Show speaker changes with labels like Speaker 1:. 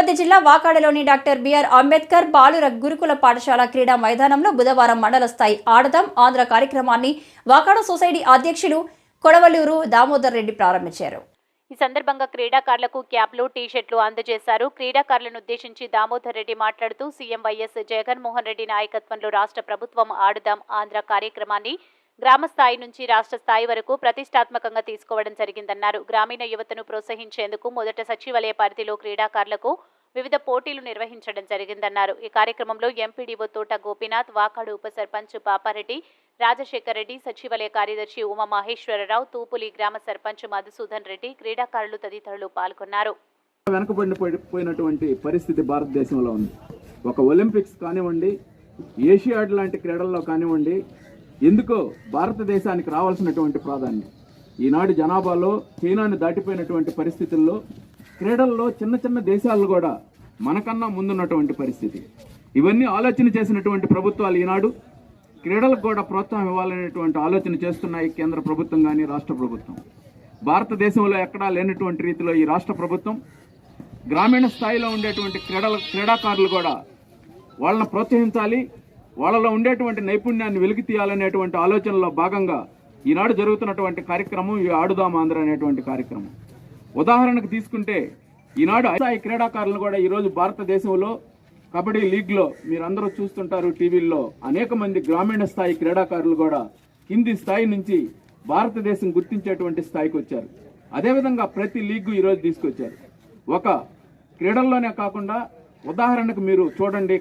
Speaker 1: తిరుపతి జిల్లా వాకాడలోని doctor BR Ambedkar బాలుర గురుకుల పాఠశాల క్రీడా మైదానంలో బుధవారం మండల స్థాయి ఆడదాం ఆంధ్ర కార్యక్రమాన్ని వాకాడ సొసైటీ అధ్యక్షులు కొడవలూరు దామోదర్ రెడ్డి ప్రారంభించారు.
Speaker 2: ఈ సందర్భంగా క్రీడాకారులకు క్యాప్లు టీషర్ట్లు అందజేశారు. క్రీడాకారులను ఉద్దేశించి దామోదర్ రెడ్డి మాట్లాడుతూ సీఎం వైఎస్ జగన్మోహన్ రెడ్డి నాయకత్వంలో రాష్ట్ర ప్రభుత్వం ఆడుదాం ఆంధ్ర కార్యక్రమాన్ని గ్రామ స్థాయి నుంచి రాష్ట్ర స్థాయి వరకు ప్రతిష్టాత్మకంగా తీసుకోవడం జరిగిందన్నారు. గ్రామీణ యువతను ప్రోత్సహించేందుకు మొదట సచివాలయ పరిధిలో క్రీడాకారులకు వివిధ పోటీలు నిర్వహించడం జరిగిందన్నారు. ఈ కార్యక్రమంలో ఎంపీడీఓ తోట గోపీనాథ్ వాకాడు ఉప సర్పంచ్ పాపారెడ్డి రాజశేఖర్ రెడ్డి సచివాలయ కార్యదర్శి ఉమా మహేశ్వరరావు తూపులి గ్రామ సర్పంచ్ మధుసూదన్ రెడ్డి క్రీడాకారులు తదితరులు పాల్గొన్నారు.
Speaker 3: వెనకబడిన పోయినటువంటి పరిస్థితి భారతదేశంలో ఉంది. ఒక ఒలింపిక్స్ కానివ్వండి ఏషియాడ్ లాంటి క్రీడల్లో కానివ్వండి ఎందుకో భారతదేశానికి రావాల్సినటువంటి ప్రాధాన్యం. ఈనాడు జనాభాలో చైనాను దాటిపోయినటువంటి పరిస్థితుల్లో క్రీడల్లో చిన్న చిన్న దేశాలు కూడా మనకన్నా ముందున్నటువంటి పరిస్థితి. ఇవన్నీ ఆలోచన చేసినటువంటి ప్రభుత్వాలు ఈనాడు క్రీడలకు కూడా ప్రోత్సాహం ఇవ్వాలనేటువంటి ఆలోచన చేస్తున్నాయి కేంద్ర ప్రభుత్వం కానీ రాష్ట్ర ప్రభుత్వం. భారతదేశంలో ఎక్కడా లేనటువంటి రీతిలో ఈ రాష్ట్ర ప్రభుత్వం గ్రామీణ స్థాయిలో ఉండేటువంటి క్రీడల క్రీడాకారులు కూడా వాళ్ళని ప్రోత్సహించాలి వాళ్ళలో ఉండేటువంటి నైపుణ్యాన్ని వెలికి తీయాలనేటువంటి ఆలోచనలో భాగంగా ఈనాడు జరుగుతున్నటువంటి కార్యక్రమం ఈ ఆడుదాం ఆంధ్ర అనేటువంటి కార్యక్రమం. ఉదాహరణకు తీసుకుంటే ఈనాడు స్థాయి క్రీడాకారులు కూడా ఈరోజు భారతదేశంలో కబడ్డీ లీగ్లో మీరందరూ చూస్తుంటారు టీవీల్లో అనేక మంది గ్రామీణ స్థాయి క్రీడాకారులు కూడా కింది స్థాయి నుంచి భారతదేశం గుర్తించేటువంటి స్థాయికి వచ్చారు. అదేవిధంగా ప్రతి లీగ్ ఈరోజు తీసుకొచ్చారు. ఒక క్రీడల్లోనే కాకుండా ఉదాహరణకు మీరు చూడండి